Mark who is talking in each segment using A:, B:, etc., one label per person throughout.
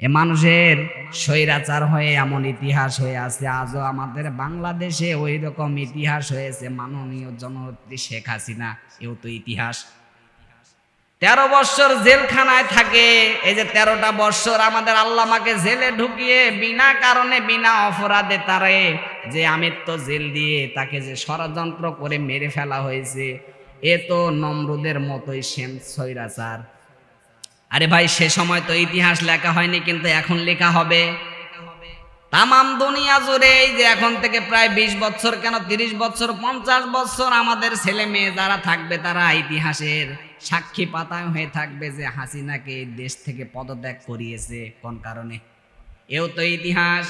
A: এ মানুষের স্বৈরাচার হয়ে এমন ইতিহাস হয়ে আছে, আজও আমাদের বাংলাদেশে ওই রকম ইতিহাস হয়েছে, মাননীয় জননেত্রী শেখ হাসিনা, এও তো ইতিহাস। তেরো বৎসর জেলখানায় থাকে, এই যে তেরোটা বৎসর আমাদের আল্লামাকে জেলে ঢুকিয়ে বিনা কারণে, বিনা অপরাধে তারে যে আমৃত্য জেল দিয়ে তাকে যে ষড়যন্ত্র করে মেরে ফেলা হয়েছে, এ তো নমরুদের মতোই সেম সৈরাচার আরে ভাই, সে সময় তো ইতিহাস লেখা হয়নি, কিন্তু এখন লেখা হবে। তামাম দুনিয়া জুড়ে এই যে এখন থেকে প্রায় বিশ বছর, কেন তিরিশ বছর, পঞ্চাশ বছর আমাদের ছেলে মেয়ে যারা থাকবে, তারা ইতিহাসের সাক্ষী পাতায় হয়ে থাকবে যে হাসিনাকে দেশ থেকে পদত্যাগ করিয়েছে, কোন কারণে? এও তো ইতিহাস।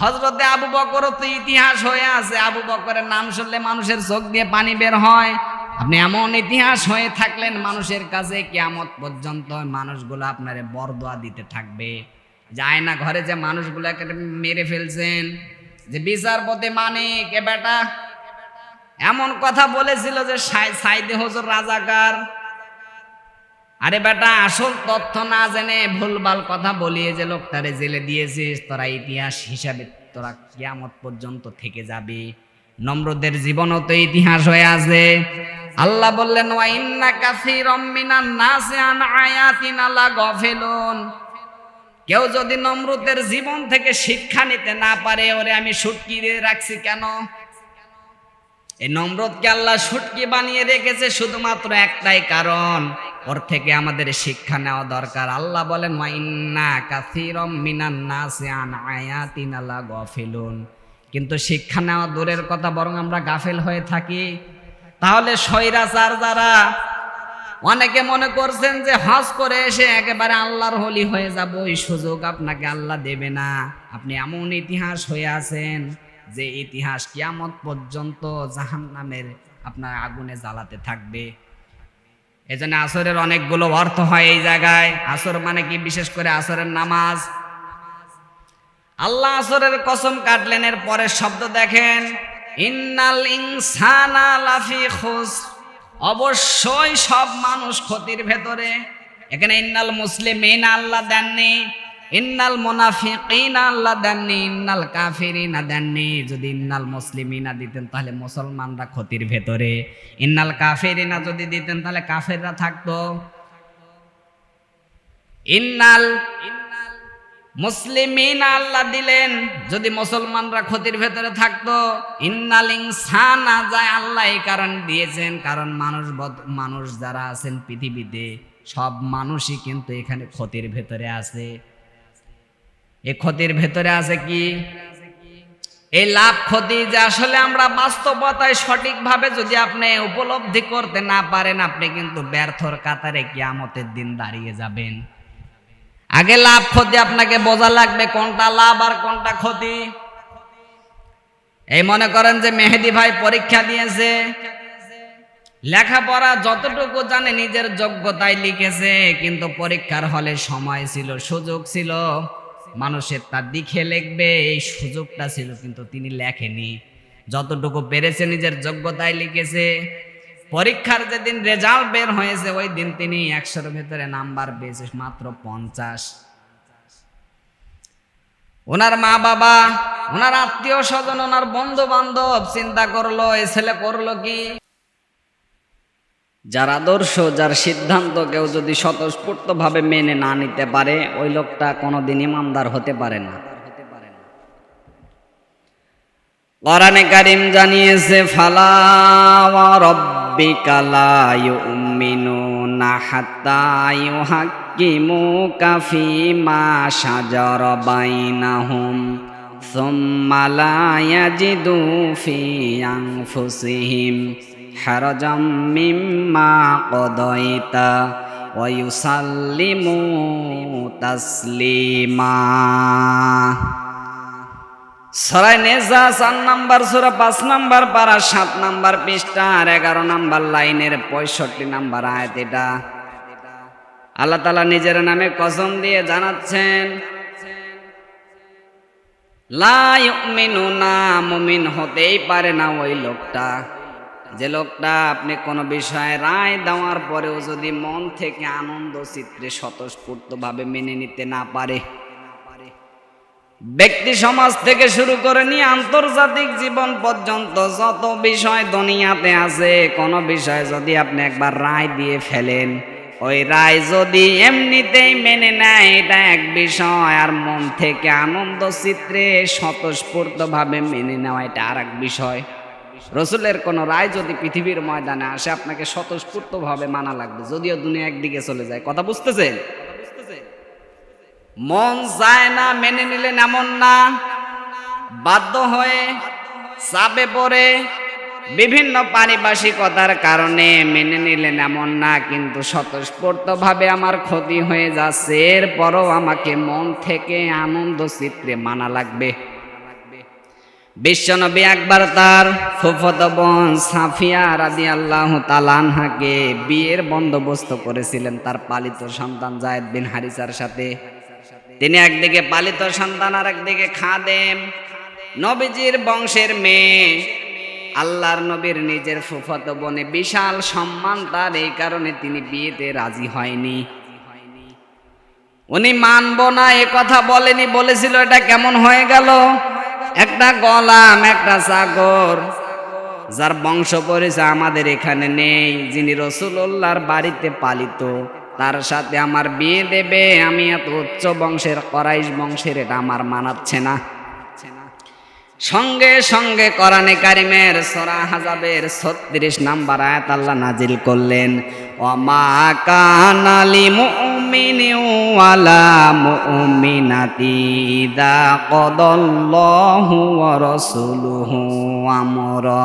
A: হজরতে আবু বকরও তো ইতিহাস হয়ে আছে। আবু বকরের নাম শুনলে মানুষের চোখ দিয়ে পানি বের হয়। আপনি এমন ইতিহাস হয়ে থাকলেন মানুষের কাছে, কিয়ামত পর্যন্ত মানুষগুলো আপনারে বরদোয়া দিতে থাকবে। যায় না ঘরে যে মানুষগুলোকে মেরে ফেলছেন, যে বিচারপতি মানে কে বেটা। এমন কথা বলেছিল যে সাই- সাইদে হজুর রাজাকার। আরে বেটা, আসল তথ্য না জেনে ভুলভাল কথা বলিয়ে যে লোকটারে জেলে দিয়েছিস, তোরা ইতিহাস হিসাবে তোরা কিয়ামত পর্যন্ত থেকে যাবে। নম্রদের জীবনও তো ইতিহাস হয়ে আছে। আল্লাহ বললেন, ওয়া ইন্না কাসীরাম মিনান নাসি আন আয়াতিনা লাগাফিলুন। কেউ যদি নম্রদের জীবন থেকে শিক্ষা নিতে না পারে, ওরে আমি সুটকি দিয়ে রাখছি কেন? এই নম্রতকে আল্লাহ সুটকি বানিয়ে রেখেছে শুধুমাত্র একটাই কারণ, ওর থেকে আমাদের শিক্ষা নেওয়া দরকার। আল্লাহ বলেন মাইন্না কাসিরম মিনান নাসি আন আয়াতিনা লাগাফিলুন। কিন্তু শিক্ষা নেওয়া দূরের কথা বরং আমরা গাফেল হয়ে থাকি। তাহলে স্বৈরাচার যারা, অনেকে মনে করছেন যে হজ করে এসে একেবারে আল্লাহর হলি হয়ে যাব, এই সুযোগ আপনাকে আল্লাহ দেবে না। আপনি এমন ইতিহাস হয়ে আছেন যে ইতিহাস কিয়ামত পর্যন্ত জাহান নামের আপনার আগুনে জ্বালাতে থাকবে। এজন্য আসরের অনেকগুলো অর্থ হয় এই জায়গায়। আসর মানে কি? বিশেষ করে আসরের নামাজ। আল্লাহ আসরের কসম কাটলেন এর পরের শব্দ দেখেন, ইন্নাল ইনসানা লাফি খুস অবশ্যই সব মানুষ ক্ষতির ভেতরে। এখানে ইন্নাল মুসলিমিন আল্লাহ দেননি, ইন্নাল মুনাফিকিন আল্লাহ দেননি, ইন্নাল কাফিরিনা দেননি। যদি ইন্নাল মুসলিমিনা দিতেন, তাহলে মুসলমানরা ক্ষতির ভেতরে। ইন্নাল কাফিরিনা যদি দিতেন, তাহলে কাফেররা থাকতো। ইন্নাল মুসলিমিন আল্লাহ দিলেন, যদি মুসলমানরা ক্ষতির ভেতরে থাকতো, ইন্নাল ইনসান, যায় আল্লাহ এই কারণ দিয়েছেন, কারণ মানুষ মানুষ যারা আছেন পৃথিবীতে, সব মানুষই কিন্তু এখানে ক্ষতির ভেতরে আছে। এই ক্ষতির ভেতরে আছে কি? এই লাভ ক্ষতি যে আসলে আমরা বাস্তবতায় সঠিকভাবে যদি আপনি উপলব্ধি করতে না পারেন, আপনি কিন্তু ব্যর্থর কাতারে কিয়ামতের দিন দাঁড়িয়ে যাবেন। আগে লাভ ক্ষতি আপনাকে বোঝা লাগবে, কোনটা লাভ আর কোনটা ক্ষতি। এই মনে করেন যে মেহেদি ভাই পরীক্ষা দিয়েছে, লেখাপড়া যতটুকু জানে নিজের যোগ্যতায় লিখেছে, কিন্তু পরীক্ষার হলে সময় ছিল, সুযোগ ছিল, মানুষের তার দিকে লিখবে, এই সুযোগটা ছিল, কিন্তু তিনি লেখেনি যতটুকু পেরেছে নিজের যোগ্যতায় লিখেছে পরীক্ষার যেদিন রেজাল্ট বের হয়েছে, ওই দিন তিনি একশোর ভেতরে নাম্বার পেয়েছে মাত্র পঞ্চাশ। ওনার মা বাবা, ওনার আত্মীয় স্বজন, ওনার বন্ধু বান্ধব চিন্তা করল, এ ছেলে করল কি? যার আদর্শ, যার সিদ্ধান্ত কেউ যদি স্বতঃস্ফূর্তভাবে মেনে না নিতে পারে, ওই লোকটা কোনোদিন ইমানদার হতে পারে না। কোরআনে কারিম জানিয়েছে, ফালা রাব্বিকা লা ইউমিনুনা হাত্তা ইউহাক্কিমুকা ফীমা শাজারা বাইনাহুম, সুম্মা লা ইয়াজিদু ফি আনফুসিহিম হারাজাম মিম্মা কদাইতা ওয়া ইউসাল্লিমু তাসলিমা। সরাই নেজা চার নাম্বার সুরা, পাঁচ নাম্বার পারা, সাত নাম্বার পৃষ্ঠা আর এগারো নাম্বার লাইনের পঁয়ষট্টি নাম্বার আয়াত এটা। আল্লাহ তালা নিজের নামে কসম দিয়ে জানাচ্ছেন, লা ইউমিনুনা, মুমিন হতেই পারে না ওই লোকটা। যে লোকটা আপনি কোনো বিষয়ে রায় দেওয়ার পরেও যদি মন থেকে আনন্দ চিত্রে স্বতঃস্ফূর্তভাবে মেনে নিতে না পারে ব্যক্তি সমাজ থেকে শুরু করে নিয়ে আন্তর্জাতিক জীবন পর্যন্ত যত বিষয় দুনিয়াতে আছে, কোনো বিষয় যদি আপনি একবার রায় দিয়ে ফেলেন, ওই রায় যদি এমনিতেই মেনে নেয়, এটা এক বিষয়। আর মন থেকে আনন্দ চিত্রে স্বতঃস্ফূর্তভাবে মেনে নেওয়া এটা আর এক বিষয়। রসুলের কোনো রায় যদি পৃথিবীর ময়দানে আসে, আপনাকে স্বতঃস্ফূর্তভাবে মানা লাগবে, যদিও দুনিয়া একদিকে চলে যায়। কথা বুঝতেছেন? মন যায় না, মেনে নিলেন এমন না। বাধ্য হয়ে চাপে পড়ে বিভিন্ন পারিপার্শ্বিকতার কারণে মেনে নিলেন এমন না, কিন্তু স্বতঃস্ফূর্তভাবে আমার ক্ষতি হয়ে যাচ্ছে। এরপরও আমাকে মন থেকে আনন্দ চিত্রে মানা লাগবে। বিশ্বনবী একবার তার ফুফত বোন সাফিয়া রাদি আল্লাহ তালানহাকে বিয়ের বন্দোবস্ত করেছিলেন। তার পালিত সন্তান জায়দ বিন হারিসার সাথে। তিনি একদিকে পালিত সন্তান আর একদিকে খাদেম। নবীজির বংশের মেয়ে। আল্লাহর নবীর নিজের ফুফত বোনে বিশাল সম্মান তার, এই কারণে তিনি বিয়েতে রাজি হয়নি। উনি মানব না, এ কথা বলেনি, বলেছিল, এটা কেমন হয়ে গেল? একটা গলাম, একটা সাগর, যার বংশ পরিচয় আমাদের এখানে নেই, যিনি রসুল্লাহর বাড়িতে পালিত। তার সাথে আমার বিয়ে দেবে, আমি এত উচ্চ বংশের, করাইশ বংশের, এটা আমার মানাচ্ছে না। সঙ্গে সঙ্গে কোরআনে কারিমের সরা হাজাবের ছত্রিশ নাম্বার আয়াত আল্লাহ নাজিল করলেন, ওমা কানালি মুমিনি ওয়ালা মুমিনাতি ইদা কদাল্লাহু ওয়া রাসূলুহু আমরা।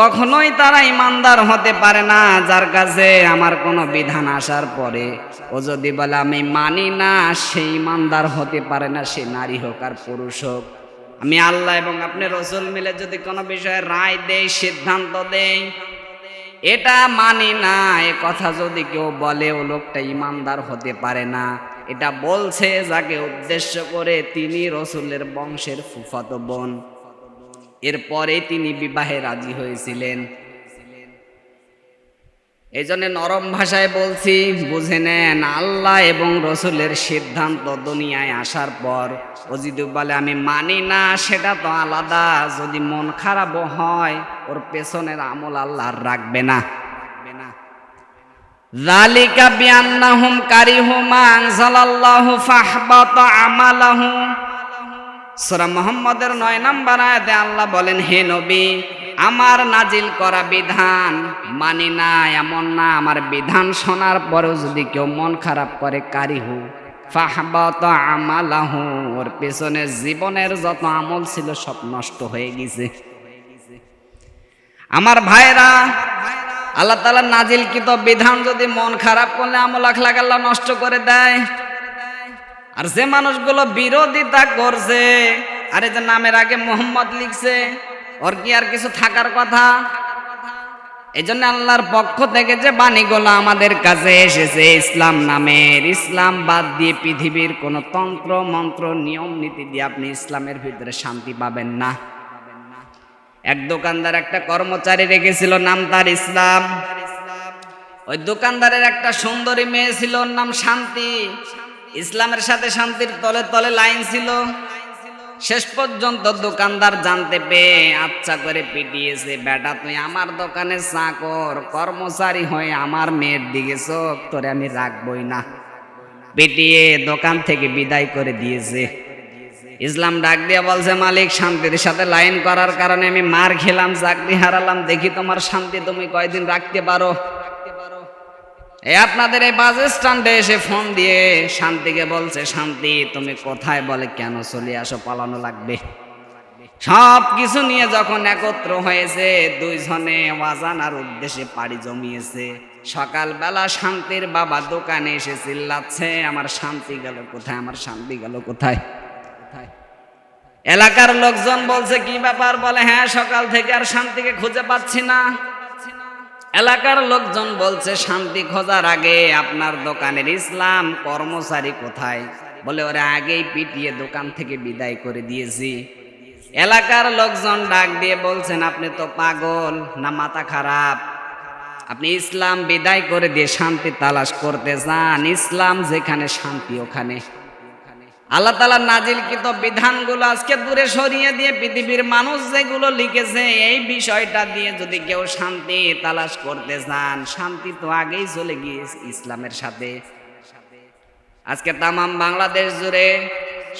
A: কখনোই তারা ইমানদার হতে পারে না, যার কাছে আমার কোনো বিধান আসার পরে। ও যদি বলে, আমি মানি না, সে ইমানদার হতে পারে না, সে নারী হোক আর পুরুষ হোক। আমি আল্লাহ এবং আপনি রসুল মিলে যদি কোনো বিষয়ে রায় দেই, সিদ্ধান্ত দেই, এটা মানি না। এ কথা যদি কেউ বলে, ও লোকটা ইমানদার হতে পারে না। এটা বলছে যাকে উদ্দেশ্য করে তিনি রসুলের বংশের ফুফাতো বোন। এরপরে তিনি বিবাহে রাজি হয়েছিলেন। এই জন্য নরম ভাষায় বলছি, বুঝে নেন, আল্লাহ এবং রসুলের সিদ্ধান্ত দুনিয়ায় আসার পর। ও বলে, আমি মানি না, সেটা তো আলাদা। যদি মন খারাপও হয়, ওর পেছনের আমল আল্লাহ রাখবে না। জালিকা বিয়ান্নাহুম কারিহুমা আনজালাল্লাহু ফাহবাতা আমালাহু। সূরা মুহাম্মদের 9 নম্বর আয়াতে আল্লাহ বলেন, হে নবী, আমার নাজিল করা বিধান মানি না, এমন না, আমার বিধান শোনার পরেও যদি কেউ মন খারাপ করে, কারিহু। ফাহবাত আমালাহু, ওর পেছনে জীবনের যত আমল ছিল সব নষ্ট হয়ে গেছে। আমার ভাইরা, আল্লাহ তালা নাজিল কিত বিধান যদি মন খারাপ করলে আমল আল্লাহ নষ্ট করে দেয়। আর যে মানুষগুলো বিরোধিতা করছে, আরে যে নামের আগে মোহাম্মদ লিখছে, ওর কি আর কিছু থাকার কথা? এই জন্য আল্লাহর পক্ষ থেকে যে বাণীগুলো আমাদের কাছে এসেছে, ইসলাম নামের, ইসলাম বাদ দিয়ে পৃথিবীর কোন তন্ত্র, মন্ত্র, নিয়ম, নীতি দিয়ে আপনি ইসলামের ভিতরে শান্তি পাবেন না। এক দোকানদার একটা কর্মচারী রেখেছিল, নাম তার ইসলাম। ওই দোকানদারের একটা সুন্দরী মেয়ে ছিল, ওর নাম শান্তি। ইসলামের সাথে শান্তির তলে তলে লাইন ছিল। শেষ পর্যন্ত দোকানদার জানতে পেয়ে আচ্ছা করে পিটিয়েছে, বেটা, তুই আমার দোকানে চাকর কর্মচারী হয়ে আমার মেয়ের দিকে চোখ, তোরে আমি রাখবই না। পিটিয়ে দোকান থেকে বিদায় করে দিয়েছে। ইসলাম ডাক দিয়ে বলছে, মালিক, শান্তির সাথে লাইন করার কারণে আমি মার খেলাম, চাকরি হারালাম, দেখি তোমার শান্তি তুমি কয়দিন রাখতে পারো? এই আপনাদের এই বাস স্ট্যান্ডে এসে ফোন দিয়ে শান্তিকে বলছে, শান্তি, তুমি কোথায় বলে কেন চলে আসো? পালানো লাগবে। সব কিছু নিয়ে যখন একত্র হয়েছে, দুইজনে ওয়াজানার উদ্দেশ্যে পাড়ি জমিয়েছে। সকালবেলা শান্তির বাবা দোকানে এসে চিল্লাচ্ছে, আমার শান্তি গেল কোথায়? আমার শান্তি গেল কোথায়? এলাকার লোকজন বলছে, কি ব্যাপার? বলে হ্যাঁ সকাল থেকে আর শান্তিকে খুঁজে পাচ্ছি না। এলাকার লোকজন বলছে, শান্তি খোঁজার আগে আপনার দোকানের ইসলাম কর্মচারী কোথায়? বলে, ওরা আগেই পিটিয়ে দোকান থেকে বিদায় করে দিয়েছি। এলাকার লোকজন ডাক দিয়ে বলছেন, আপনি তো পাগল না মাথা খারাপ? আপনি ইসলাম বিদায় করে দিয়ে শান্তি তালাশ করতে যান। ইসলাম যেখানে, শান্তি ওখানে। আল্লাহ তালা নাজিলকৃত বিধানগুলো আজকে দূরে সরিয়ে দিয়ে পৃথিবীর মানুষ যেগুলো লিখেছে, এই বিষয়টা দিয়ে যদি কেউ শান্তি তালাশ করতে চান, শান্তি তো আগেই চলে গিয়েছে ইসলামের সাথে। আজকে তামাম বাংলাদেশ জুড়ে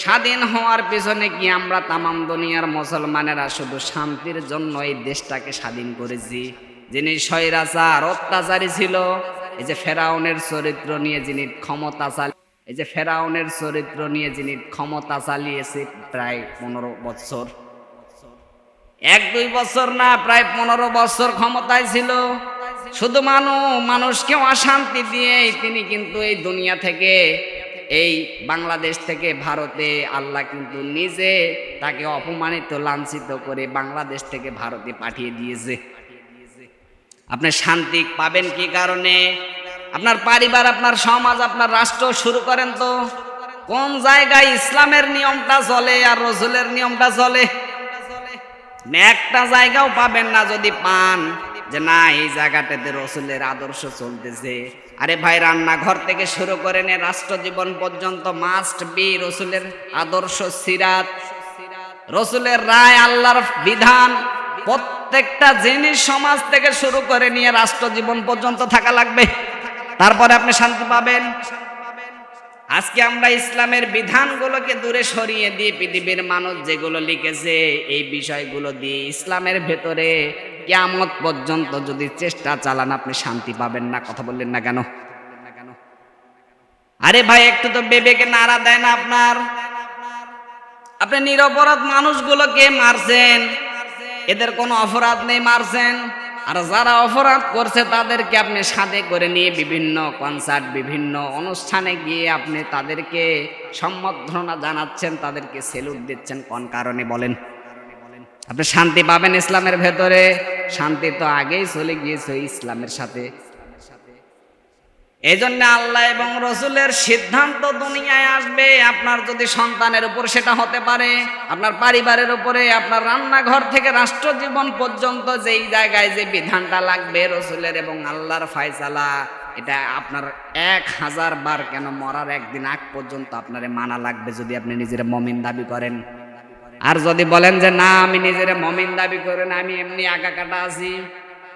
A: স্বাধীন হওয়ার পিছনে কি আমরা তামাম দুনিয়ার মুসলমানেরা শুধু শান্তির জন্য এই দেশটাকে স্বাধীন করেছি? যিনি স্বৈরাচার, অত্যাচারী ছিল, এই যে ফেরাউনের চরিত্র নিয়ে যিনি ক্ষমতা চাল এই যে ফেরাউনের চরিত্র নিয়ে যিনি ক্ষমতা চালিয়েছে প্রায় পনেরো বছর। এক, দুই বছর না, প্রায় পনেরো বছর ক্ষমতায় ছিল। শুধু মানুষ মানুষকে অশান্তি দিয়ে তিনি কিন্তু এই দুনিয়া থেকে, এই বাংলাদেশ থেকে ভারতে আল্লাহ কিন্তু নিজে তাকে অপমানিত, লাঞ্ছিত করে বাংলাদেশ থেকে ভারতে পাঠিয়ে দিয়েছে। আপনি শান্তি পাবেন কি কারণে? আপনার পরিবার, আপনার সমাজ, আপনার রাষ্ট্র শুরু করেন তো। কোন জায়গায় ইসলামের নিয়মটা চলে আর রসুলের নিয়মটা চলে? একটা জায়গাও পাবেন না যদি পান যে না, এই জায়গাটাতে রসুলের আদর্শ চলতেছে। আরে ভাই, রান্নাঘর থেকে শুরু করে নে রাষ্ট্র জীবন পর্যন্ত মাস্ট বি রসুলের আদর্শ সিরাত। রসুলের রায়, আল্লাহর বিধান, প্রত্যেকটা জিনিস সমাজ থেকে শুরু করে নিয়ে রাষ্ট্র জীবন পর্যন্ত থাকা লাগবে। তারপরে আপনি শান্তি পাবেন। আজকে আমরা ইসলামের বিধানগুলোকে দূরে সরিয়ে দিয়ে পৃথিবীর মানুষ যেগুলো লিখেছে, এই বিষয়গুলো দিয়ে ইসলামের ভেতরে কেয়ামত পর্যন্ত যদি চেষ্টা চালান, আপনি শান্তি পাবেন না। কথা বললেন না কেন? আরে ভাই, একটু তো বেবেকে নাড়া দেয় না আপনার। আপনি নিরপরাধ মানুষগুলোকে মারছেন। এদের কোনো অপরাধ নেই, মারছেন। আর যারা অপরাধ করছে, তাদেরকে আপনি সাথে করে নিয়ে বিভিন্ন কনসার্ট বিভিন্ন অনুষ্ঠানে গিয়ে আপনি তাদেরকে সম্বর্ধনা জানাচ্ছেন, তাদেরকে সেলুট দিচ্ছেন। কোন কারণে বলেন? আপনি শান্তি পাবেন ইসলামের ভেতরে? শান্তি তো আগেই চলে গিয়েছে ইসলামের সাথে। এই জন্য আল্লাহ এবং রসুলের সিদ্ধান্ত দুনিয়ায় আসবে। আপনার যদি সন্তানের উপর সেটা হতে পারে, আপনার পরিবারের উপরে, আপনার রান্নাঘর থেকে রাষ্ট্র জীবন পর্যন্ত যেই জায়গায় যে বিধানটা লাগবে রসুলের এবং আল্লাহর ফায়সালা, এটা আপনার এক হাজার বার কেন মরার একদিন আগ পর্যন্ত আপনার মানা লাগবে যদি আপনি নিজের মমিন দাবি করেন। আর যদি বলেন যে, না, আমি নিজের মমিন দাবি করেন আমি এমনি আঁকা কাটা আছি,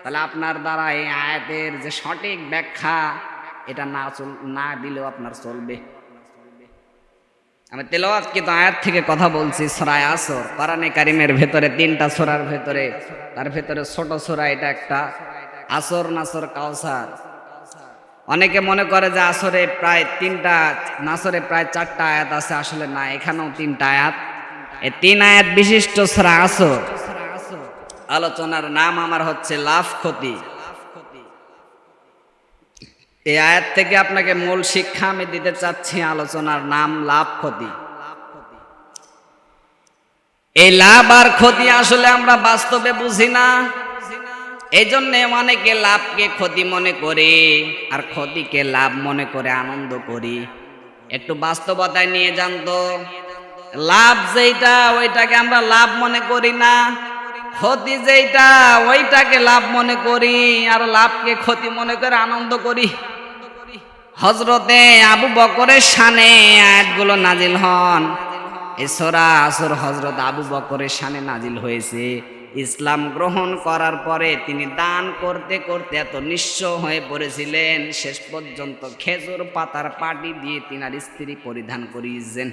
A: তাহলে আপনার দ্বারা এই আয়াতের যে সঠিক ব্যাখ্যা এটা না চল, না দিলেও আপনার চলবে। আমি তেলাওয়াত কিন্তু আয়াত থেকে কথা বলছি, সরায় আসর। কোরআনে কারিমের ভেতরে, তিনটা সোরার ভেতরে, তার ভেতরে ছোট সোরা এটা একটা, আসর নাসর কাউসার। অনেকে মনে করে যে আসরে প্রায় তিনটা, নাসরে প্রায় চারটা আয়াত আছে, আসলে না, এখানেও তিনটা আয়াত। এই তিন আয়াত বিশিষ্ট সোরা আসর। আলোচনার নাম আমার হচ্ছে লাভ ক্ষতি। এই আয়াত থেকে আপনাকে মূল শিক্ষা আমি দিতে চাচ্ছি, আলোচনার নাম লাভ ক্ষতি। এই লাভ আর ক্ষতি আসলে আমরা বাস্তবে বুঝি না। এই জন্যে অনেকে লাভকে ক্ষতি মনে করে আর ক্ষতিকে লাভ মনে করে আনন্দ করি। একটু বাস্তবতায় নিয়ে যান তো। লাভ যেইটা, ওইটাকে আমরা লাভ মনে করি না। ক্ষতি যেইটা, ওইটাকে লাভ মনে করি আর লাভকে ক্ষতি মনে করে আনন্দ করি। হজরতে আবু বকরের সানে আয়াতগুলো নাজিল হন। এছরা আসর হজরত আবু বকরের সানে নাজিল হয়েছে। ইসলাম গ্রহণ করার পরে তিনি দান করতে করতে এত নিঃস হয়ে পড়েছিলেন, শেষ পর্যন্ত খেজুর পাতার পাটি দিয়ে তিনার স্ত্রী পরিধান করিয়েছেন।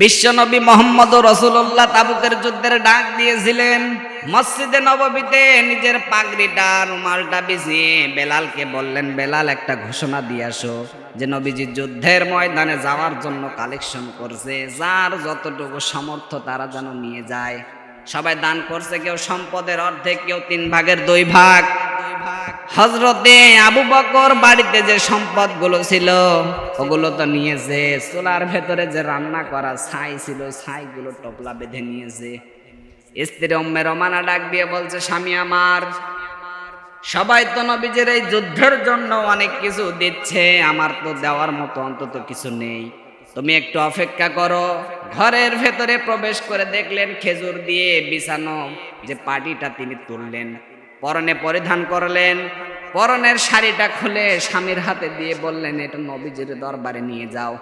A: বিশ্বনবী মোহাম্মদ রসুল্লাহ তাবুকের যুদ্ধের ডাক দিয়েছিলেন, মসজিদে নববীতে নিজের পাগড়িটা, রুমালটা বিছিয়ে বেলালকে বললেন, বেলাল একটা ঘোষণা দিয়ে আসো যে নবীজি যুদ্ধের ময়দানে যাওয়ার জন্য কালেকশন করছে, যার যতটুকু সামর্থ্য তারা যেন নিয়ে যায়। সবাই দান করছে, কেউ সম্পদের অর্ধেক, কেউ তিন ভাগের দুই ভাগ। হজরতে আবু বকর বাড়িতে যে সম্পদগুলো ছিল, ওগুলো তো নিয়েছে। চুলার ভেতরে যে রান্না করা ছাই ছিল, ছাইগুলো টপলা বেঁধে নিয়েছে। স্ত্রী অম্মে রমানা ডাক দিয়ে বলছে, স্বামী আমার, সবাই তো নবীজের এই যুদ্ধের জন্য অনেক কিছু দিচ্ছে, আমার তো দেওয়ার মতো অন্তত কিছু নেই। তুমি একটু অপেক্ষা করো। ঘরের ভেতরে প্রবেশ করে দেখলেন খেজুর দিয়ে বিছানো যে পাটিটা তিনি তুললেন। পরনে পরিধান করলেন, পরনের শাড়িটা খুলে স্বামীর হাতে দিয়ে বললেন, এটা নবীজির দরবারে নিয়ে যাও।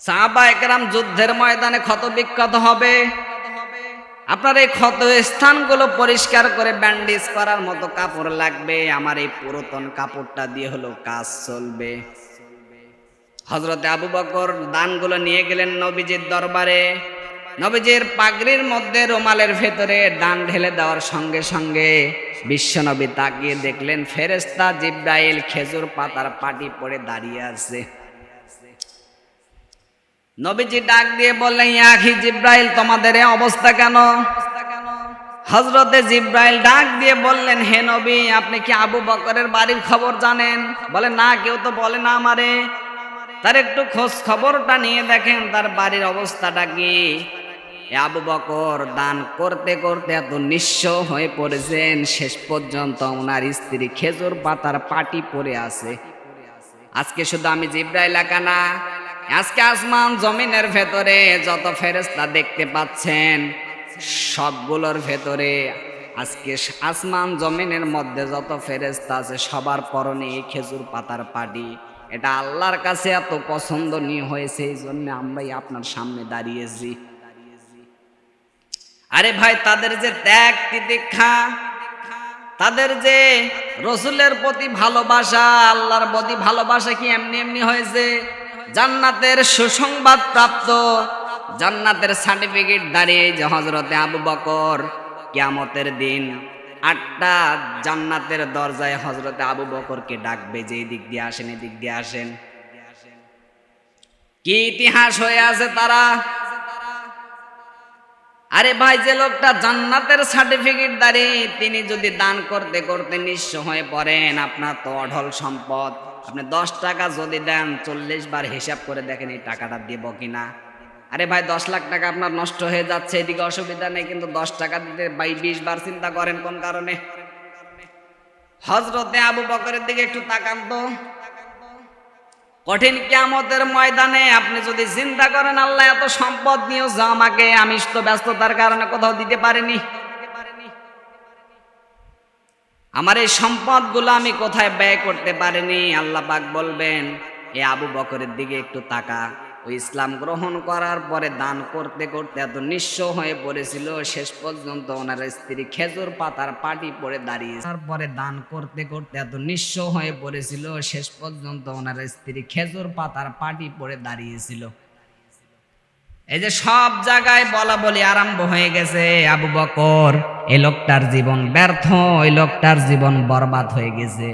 A: সাহাবা একরাম যুদ্ধের ময়দানে ক্ষত বিক্ষত হবে। আপনার এই ক্ষত স্থানগুলো পরিষ্কার করে ব্যান্ডেজ করার মতো কাপড় লাগবে। আমার এই পুরাতন কাপড়টা দিয়ে হলো কাজ চলবে। হজরতে আবু বকর দানগুলো নিয়ে গেলেন নবীজির দরবারে। নবীজির পাগড়ির মধ্যে রোমালের ভেতরে দান ঢেলে দেওয়ার সঙ্গে সঙ্গে বিশ্বনবী তাকিয়ে দেখলেন ফেরেস্তা জিব্রাইল খেজুর পাতার পাটি পড়ে দাঁড়িয়ে আছে। নবীজি ডাক দিয়ে বললেন ইয়াখি জিব্রাইল, তোমাদের অবস্থা কেন? হজরতে জিব্রাইল ডাক দিয়ে বললেন, হে নবী, আপনি কি আবু বকরের বাড়ির খবর জানেন? বলে, না, কেউ তো বলে না আমারে। তার একটু খোঁজ খবরটা নিয়ে দেখেন তার বাড়ির অবস্থাটা কি। আবু বকর দান করতে করতে এত নিঃস্ব হয়ে পড়েছেন, শেষ পর্যন্ত ওনার স্ত্রী খেজুর পাতার পাটি পড়ে আছে। আজকে শুধু আমি জিব্রাইল একা না, আজকে আসমান জমিনের ভেতরে যত ফেরেস্তা দেখতে পাচ্ছেন, সবগুলোর ভেতরে আজকে আসমান জমিনের মধ্যে যত ফেরেস্তা আছে, সবার পরনে খেজুর পাতার পাটি। এটা আল্লাহর কাছে এত পছন্দনীয় হয়েছে, এই জন্য আমরাই আপনার সামনে দাঁড়িয়েছি। আরে ভাই, তাদের যে ত্যাগ তিতিক্ষা, তাদের যে রসুলের প্রতি ভালোবাসা, আল্লাহর প্রতি ভালোবাসা কি এমনি এমনি হয়েছে? জান্নাতের সুসংবাদ প্রাপ্ত, জান্নাতের সার্টিফিকেট দাঁড়িয়ে যে হজরতে আবু বকর, কিয়ামতের দিন। আটটা জান্নাতের দরজায় হজরতে আবু বকরকে ডাকবে যে দিক দিয়ে আসেন, এই দিক দিয়ে আসেন। কি ইতিহাস হয়ে আছে তারা? আরে ভাই, যে লোকটা জান্নাতের সার্টিফিকেট দাঁড়িয়ে তিনি যদি দান করতে করতে নিঃস্ব হয়ে পড়েন, আপনার তো অঢল সম্পদ। আপনি দশ টাকা যদি দেন, চল্লিশ বার হিসাব করে দেখেন এই টাকাটা দেব কিনা। আরে ভাই, দশ লাখ টাকা আপনার নষ্ট হয়ে যাচ্ছে, এদিকে অসুবিধা নেই, কিন্তু দশ টাকা দিতে বাই বিশ বার চিন্তা করেন কোন কারণে? হজরতে আবু বকরের দিকে একটু তাকান তো। কঠিন কিয়ামতের ময়দানে আপনি যদি চিন্তা করেন, আল্লাহ এত সম্পদ নিয়েও আমাকে, আমি তো ব্যস্ততার কারণে কোথাও দিতে পারিনি। আমার এই সম্পদগুলো আমি কোথায় ব্যয় করতে পারিনি, আল্লাহ পাক বলবেন। এ আবু বকরের দিকে একটু তাকা ওই ইসলাম গ্রহণ করার পরে দান করতে করতে এত নিঃস্ব হয়ে পড়েছিল, শেষ পর্যন্ত ওনার স্ত্রী খেজুর পাতার পাটি পরে দাঁড়িয়ে তারপরে দান করতে করতে এত নিঃস্ব হয়ে পড়েছিল, শেষ পর্যন্ত ওনার স্ত্রী খেজুর পাতার পাটি পড়ে দাঁড়িয়েছিল। এই যে সব জায়গায় বলা বলি আরম্ভ হয়ে গেছে, আবু বকর, এই লোকটার জীবন ব্যর্থ, ওই লোকটার জীবন বরবাদ হয়ে গেছে।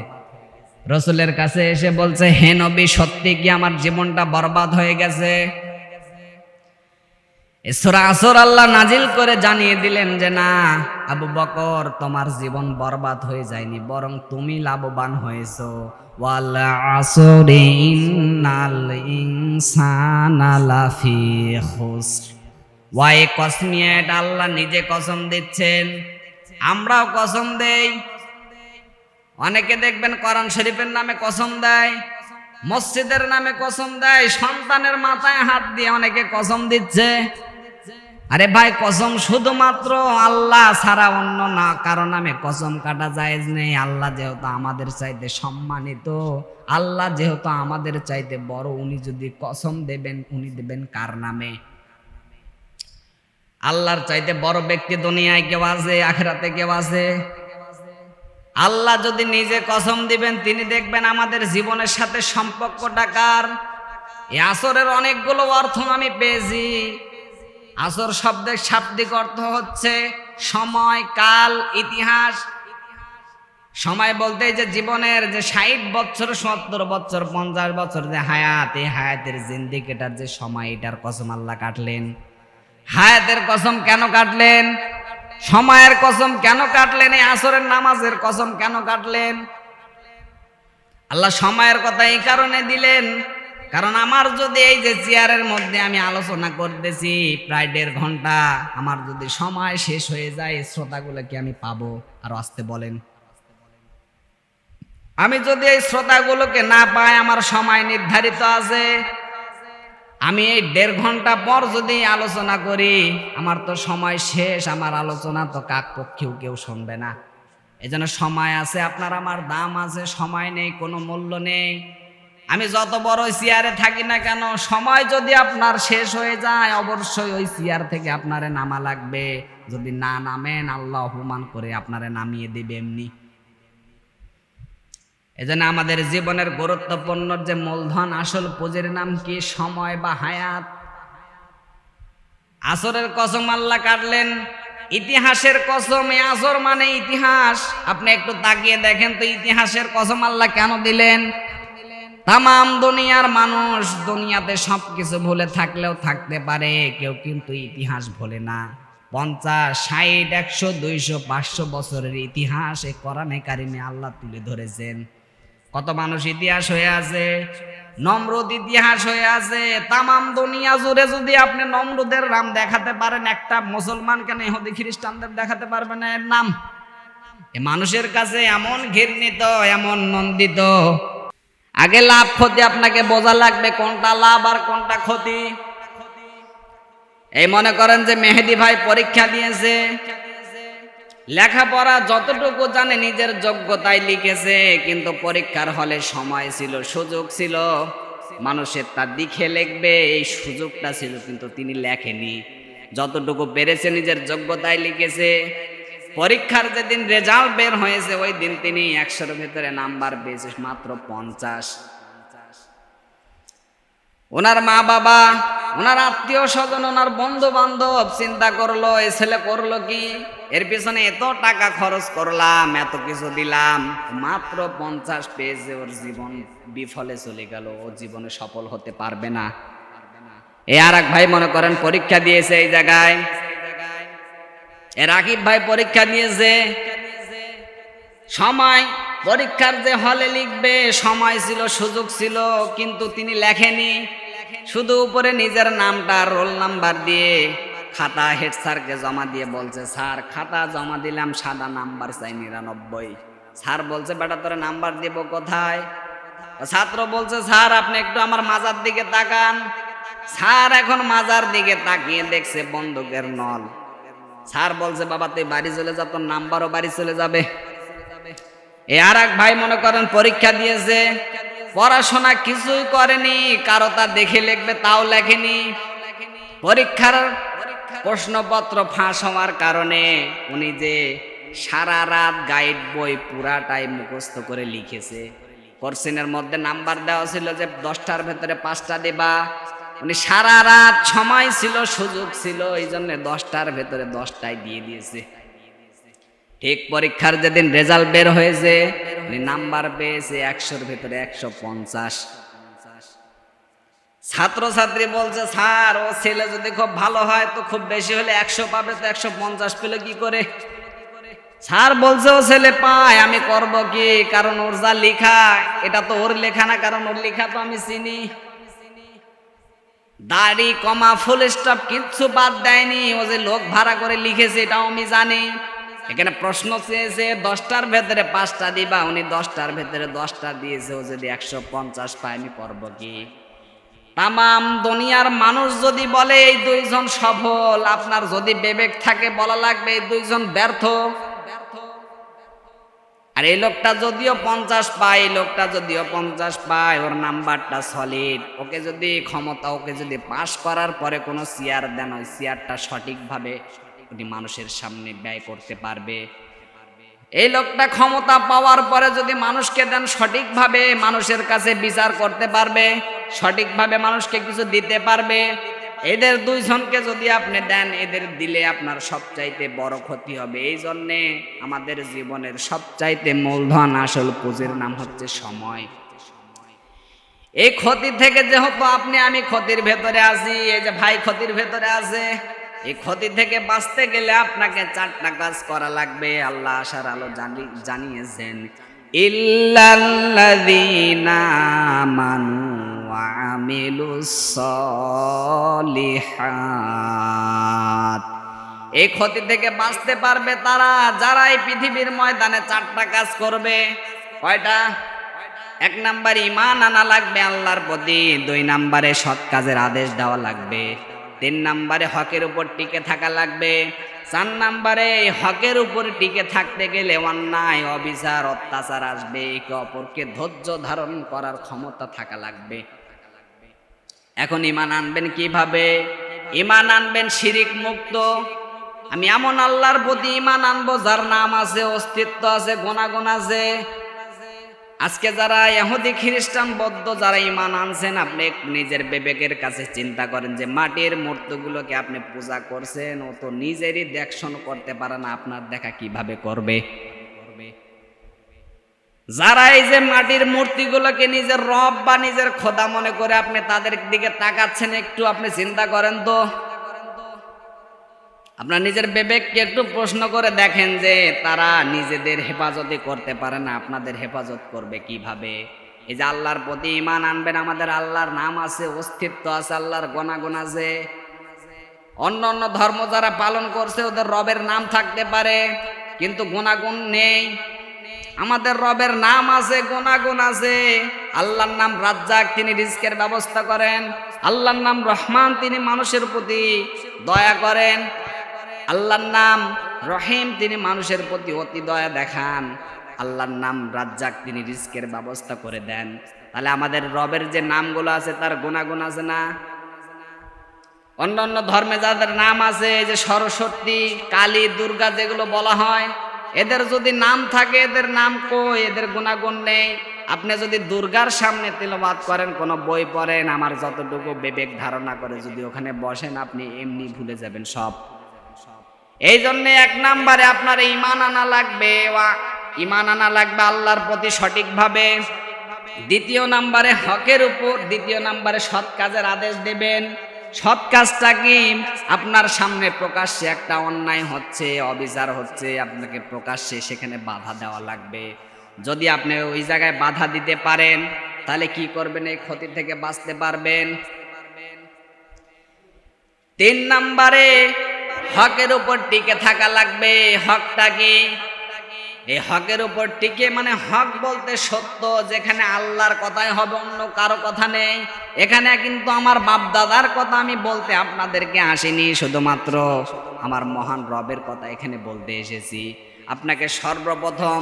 A: রসুলের কাছে এসে বলছে, হে নবী, সত্যি কি আমার জীবনটা বরবাদ হয়ে গেছে? সুরা আসর আল্লাহ নাজিল করে জানিয়ে দিলেন যে, না, আবু বকর, তোমার জীবন বরবাদ হয়ে যায়নি, বরং তুমি লাভবান হয়েছো। ওয়াল আসরে ইন্নাল ইনসানা লাফি খুসর। ওয়াই কসমিয়াট আল্লাহ নিজে কসম দিচ্ছেন। আমরাও কসম দেই। অনেকে দেখবেন কোরআন শরীফের নামে কসম দেয়, মসজিদের নামে কসম দেয়, সন্তানের মাথায় হাত দিয়ে অনেকে কসম দিচ্ছে। আরে ভাই, কসম শুধুমাত্র আল্লাহ ছাড়া অন্য না, কারণ নামে কসম কাটা যায় নেই। আল্লাহ যেহেতু আমাদের চাইতে সম্মানিত, আল্লাহ যেহেতু আমাদের চাইতে বড়, উনি যদি কসম দেবেন, উনি দেবেন কার নামে? আল্লাহর চাইতে বড় ব্যক্তি দুনিয়ায় কেউ আছে, আখেরাতে কেউ আছে? আল্লাহ যদি নিজে কসম দিবেন, তিনি দেখবেন আমাদের জীবনের সাথে সম্পর্কটা কার? এই আসরের অনেকগুলো অর্থ আমি পেয়েছি। আসর শব্দের শাব্দিক অর্থ হচ্ছে সময়, কাল, ইতিহাস। সময় বলতে যে জীবনের যে ষাট বছর, সত্তর বছর, পঞ্চাশ বছর যে হায়াত, এই হায়াতের জিন্দিকেটার যে সময়, এটার কসম আল্লাহ কাটলেন। হায়াতের কসম কেন কাটলেন? সময়ের কসম কেন কাটলেন? এই আসরের নামাজের কসম কেন কাটলেন? আল্লাহ সময়ের কথা এই কারণে দিলেন, কারণ আমার যদি এই যে চেয়ারের মধ্যে আমি আলোচনা করতেছি, প্রায় দেড় ঘণ্টা, আমার যদি সময় শেষ হয়ে যায়, শ্রোতাগুলো কি আমি পাবো? আর আসতে বলেন। আমি যদি এই শ্রোতাগুলোকে না পাই, আমার সময় নির্ধারিত আছে। আমি এই দেড় ঘণ্টা পর যদি আলোচনা করি, আমার তো সময় শেষ, আমার আলোচনা তো কাক পক্ষেও কেউ শুনবে না। এই সময় আছে, আপনার আমার দাম আছে, সময় নেই, কোনো মূল্য নেই। আমি যত বড় চেয়ারে থাকি না কেন, সময় যদি আপনার শেষ হয়ে যায়, অবশ্যই ওই চেয়ার থেকে আপনারে নামা লাগবে। যদি না নামেন, আল্লাহ অপমান করে আপনারে নামিয়ে দেবে এমনি। এজন্য আমাদের জীবনের গুরুত্বপূর্ণ যে মূলধন, আসল পুঁজির নাম কি? সময় বা হায়াত? আসরের কসম আল্লাহ কাটলেন, ইতিহাসের কসম, এ আসর মানে ইতিহাস। আপনি একটু তাকিয়ে দেখেন তো ইতিহাসের কসম আল্লাহ কেন দিলেন? তামাম দুনিয়ার মানুষ দুনিয়াতে সবকিছু ভুলে থাকলেও থাকতে পারে, কেউ কিন্তু ইতিহাস ভোলে না। পঞ্চাশ, ষাট, একশো, দুইশো, পাঁচশো বছরের ইতিহাস এই কোরআনে কারিমে আল্লাহ তুলে ধরেছেন। কত মানুষ ইতিহাস হয়ে আছে, নমরুদ ইতিহাস হয়ে আছে, তামাম দুনিয়া জুড়ে যদি আপনি নমরুদের নাম দেখাতে পারেন, একটা মুসলমান কেন ইহুদি খ্রিস্টানদের দেখাতে পারবেন এর নাম? এ মানুষের কাছে এমন ঘৃণিত, এমন নন্দিত। আগে লাভ ক্ষতি আপনাকে বোঝা লাগবে, কোনটা লাভ আর কোনটা ক্ষতি। এই মনে করেন যে মেহেদি ভাই পরীক্ষা দিয়েছে লেখাপড়া যতটুকু জানে নিজের যোগ্যতায় লিখেছে, কিন্তু পরীক্ষার হলে সময় ছিল, সুযোগ ছিল। মানুষের তার দিকে লিখবে, এই সুযোগটা ছিল, কিন্তু তিনি লেখেনি যতটুকু পেরেছে নিজের যোগ্যতায় লিখেছে। পরীক্ষার যেদিন রেজাল্ট বের হয়েছে, ওই দিন তিনি একশোর ভেতরে নাম্বার পেয়েছে, মাত্র পঞ্চাশ। ওনার মা বাবা, ওনার আত্মীয় স্বজন, ওনার বন্ধু বান্ধব চিন্তা করল, এ ছেলে করল কি? এর পিছনে এত টাকা খরচ করলাম, এত কিছু দিলাম, মাত্র পঞ্চাশ পেয়েছে ওর জীবন, বিফলে চলে গেল, ও জীবনে সফল হতে পারবে না। এ আর এক ভাই মনে করেন, পরীক্ষা দিয়েছে এই জায়গায়। রাকিব ভাই পরীক্ষা দিয়েছে। সময়, পরীক্ষার যে হলে লিখবে, সময় ছিল, সুযোগ ছিল, কিন্তু তিনি লেখেনি। শুধু উপরে নিজের নামটা রোল নাম্বার দিয়ে খাতা হেড স্যারকে জমা দিয়ে বলছে, স্যার, খাতা জমা দিলাম, সাদা নাম্বার চাই নিরানব্বই। স্যার বলছে, বেটা, তোরা নাম্বার দিব কোথায়? ছাত্র বলছে, স্যার, আপনি একটু আমার মাজার দিকে তাকান। স্যার এখন মাজার দিকে তাকিয়ে দেখছে বন্দুকের নল। স্যার বলছে, বাবা, তুই বাড়ি চলে যা, তোর নাম্বারও বাড়ি চলে যাবে। এ আর এক ভাই মনে করেন পরীক্ষা দিয়েছে। পড়াশোনা কিছুই করেনি, কারও তা দেখে লিখবে তাও লেখেনি। পরীক্ষার প্রশ্নপত্র ফাঁস হওয়ার কারণে উনি যে সারা রাত গাইড বই পুরাটাই মুখস্থ করে লিখেছে। কোর্সিনের মধ্যে নাম্বার দেওয়া ছিল যে দশটার ভেতরে পাঁচটা দেবা। উনি সারা রাত সময় ছিল, সুযোগ ছিল এই জন্য দশটার ভেতরে দশটায় দিয়ে দিয়েছে। ঠিক পরীক্ষার যেদিন রেজাল্ট বের হয়েছে নাম্বার পেয়েছে একশোর ভেতরে একশো পঞ্চাশ। ছাত্রছাত্রী বলছে, স্যার, ও ছেলে যদি খুব ভালো হয় তো খুব বেশি হলে একশো পাবে, তো একশো পঞ্চাশ পেলে কি করে? স্যার বলছে, ও ছেলে পায়, আমি করব কি? কারণ ওর যা লেখা, এটা তো ওর লেখা না, কারণ ওর লেখা তো আমি চিনি। দাড়ি, কমা, ফুল স্টপ কিচ্ছু বাদ দেয়নি, ও যে লোক ভাড়া করে লিখেছে, এটাও আমি জানি। এখানে প্রশ্ন চেয়েছে, দশটার ভেতরে পাঁচটা দিবা? উনি, দশটার ভেতরে দশটা দিয়েছে, ও যদি একশো পঞ্চাশ পায়, আমি করব কি? তামাম দুনিয়ার মানুষ যদি বলে, এই দুইজন সফল, আপনার যদি বিবেক থাকে, বলা লাগবে এই দুইজন ব্যর্থ। আর এই লোকটা যদিও পঞ্চাশ পায়, এই লোকটা যদিও পঞ্চাশ পায়, ওর নাম্বারটা সলিড ওকে যদি ক্ষমতা, ওকে যদি পাশ করার পরে কোনো চেয়ার দেন, ওই চেয়ারটা সঠিকভাবে উনি মানুষের সামনে ব্যয় করতে পারবে। এই লোকটা ক্ষমতা পাওয়ার পরে যদি মানুষকে দেন, সঠিকভাবে মানুষের কাছে বিচার করতে পারবে, সঠিকভাবে মানুষকে কিছু দিতে পারবে। এদের দুইজনকে যদি আপনি দেন, এদের দিলে আপনার সবচাইতে বড় ক্ষতি হবে। এই জন্যে আমাদের জীবনের সবচাইতে মূলধন, আসল পুঁজির নাম হচ্ছে সময়। এই ক্ষতি থেকে যেহেতু আপনি, আমি ক্ষতির ভেতরে আছি, এই যে ভাই ক্ষতির ভেতরে আছে এই ক্ষতি থেকে বাঁচতে গেলে আপনাকে চারটা কাজ করা লাগবে, আল্লাহ আশার আলো জানি, জানিয়েছেন। ইল্লাল্লাযীনা আমানু ওয়া আমিলুস এই ক্ষতি থেকে বাঁচতে পারবে তারা, যারা এই পৃথিবীর ময়দানে চারটা কাজ করবে। কয়টা? এক নাম্বার ইমান আনা লাগবে আল্লাহর প্রতি, দুই নাম্বারে সৎ কাজের আদেশ দেওয়া লাগবে। তিন নাম্বারে হকের উপর টিকে থাকা লাগবে। চার নাম্বারে এই হকের উপর টিকে থাকতে গেলে অন্যায়, অবিচার, অত্যাচার আসবে, একে অপরকে ধৈর্য ধারণ করার ক্ষমতা থাকা লাগবে। এখন ইমান আনবেন কীভাবে? ইমান আনবেন শিরিক মুক্ত। আমি এমন আল্লাহর প্রতি ইমান আনব যার নাম আছে, অস্তিত্ব আছে গুণাগুণ আছে। আজকে যারা এহুদি খ্রিস্টান, বৌদ্ধ যারা ইমান আনছেন, আপনি নিজের বিবেকের কাছে চিন্তা করেন যে মাটির মূর্তিগুলোকে আপনি পূজা করছেন, ও তো নিজেরই দেখশন করতে পারে না, আপনার দেখা কীভাবে করবে? যারা এই যে মাটির মূর্তিগুলোকে নিজের রব বা নিজের খোদা মনে করে আপনি তাদের দিকে তাকাচ্ছেন, একটু আপনি চিন্তা করেন তো। আপনার নিজের বিবেককে একটু প্রশ্ন করে দেখেন যে তারা নিজেদের হেফাজতে করতে পারে না, আপনাদের হেফাজত করবে কীভাবে? এই যে আল্লাহর প্রতি ইমান আনবেন, আমাদের আল্লাহর নাম আছে, অস্তিত্ব আছে, আল্লাহর গণাগুণ আছে। অন্য অন্য ধর্ম যারা পালন করছে, ওদের রবের নাম থাকতে পারে, কিন্তু গুণাগুণ নেই। আমাদের রবের নাম আছে গুণাগুণ আছে। আল্লাহর নাম রাজ্জাক, তিনি রিস্কের ব্যবস্থা করেন। আল্লাহর নাম রহমান, তিনি মানুষের প্রতি দয়া করেন। আল্লাহর নাম রহিম তিনি মানুষের প্রতি অতি দয়া দেখান। আল্লাহর নাম রাজ্জাক তিনি রিস্কের ব্যবস্থা করে দেন। তাহলে আমাদের রবের যে নামগুলো আছে তার গুণাগুণ আছে না? অন্য অন্য ধর্মে যাদের নাম আছে যে সরস্বতী, কালী, দুর্গা যেগুলো বলা হয়, এদের যদি নাম থাকে, এদের নাম কই? এদের গুণাগুণ নেই। আপনি যদি দুর্গার সামনে তিলবাদ করেন, কোনো বই পড়েন, আমার যতটুকু বিবেক ধারণা করে যদি ওখানে বসেন, আপনি এমনি ভুলে যাবেন সব। এই জন্যে এক নাম্বারে আপনার ইমান আনা লাগবে ইমান আনা লাগবে আল্লাহর প্রতি সঠিকভাবে। দ্বিতীয় নাম্বারে হকের উপর, দ্বিতীয় নাম্বারে সৎ কাজের আদেশ দেবেন। সৎ কাজটা কি? আপনার সামনে প্রকাশ্যে একটা অন্যায় হচ্ছে, অবিচার হচ্ছে, আপনাকে প্রকাশ্যে সেখানে বাধা দেওয়া লাগবে। যদি আপনি ওই জায়গায় বাধা দিতে পারেন, তাহলে কি করবেন? এই ক্ষতি থেকে বাঁচতে পারবেন। তিন নাম্বারে হকের উপর টিকে থাকা লাগবে। হকটা কি? এই হকের উপর টিকে মানে হক বলতে সত্য, যেখানে আল্লাহর কথাই হবে, অন্য কারও কথা নেই। এখানে কিন্তু আমার বাপ দাদার কথা আমি বলতে আপনাদেরকে আসিনি, শুধুমাত্র আমার মহান রবের কথা এখানে বলতে এসেছি। আপনাকে সর্বপ্রথম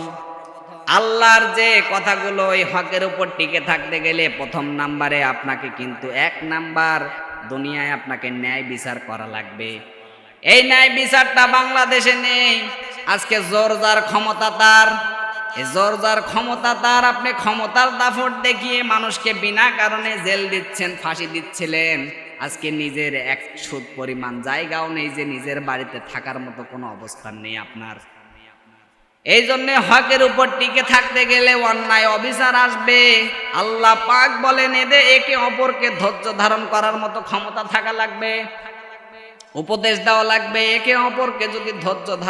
A: আল্লাহর যে কথাগুলো এই হকের উপর টিকে থাকতে গেলে প্রথম নাম্বারে আপনাকে কিন্তু এক নাম্বার দুনিয়ায় আপনাকে ন্যায় বিচার করা লাগবে। এই ন্যায় বিচারটা বাংলাদেশে নেই। আজকে জোর যার ক্ষমতা তার। এই জোর যার ক্ষমতা তার, আপনি ক্ষমতার দাফট দেখিয়ে মানুষকে বিনা কারণে জেল দিচ্ছেন, ফাঁসি দিচ্ছিলেন। আজকে নিজের এক সুদ পরিমাণ জায়গাও নেই যে নিজের বাড়িতে থাকার মতো কোনো অবস্থান নেই আপনার। এই জন্য হকের উপর টিকে থাকতে গেলে অন্যায় অবিচার আসবে। আল্লাহ পাক বলেন, এদের একে অপরকে ধৈর্য ধারণ করার মতো ক্ষমতা থাকা লাগবে। উপদেশ দেওয়া লাগবে একে অপরকে যদি ধৈর্য ধারণ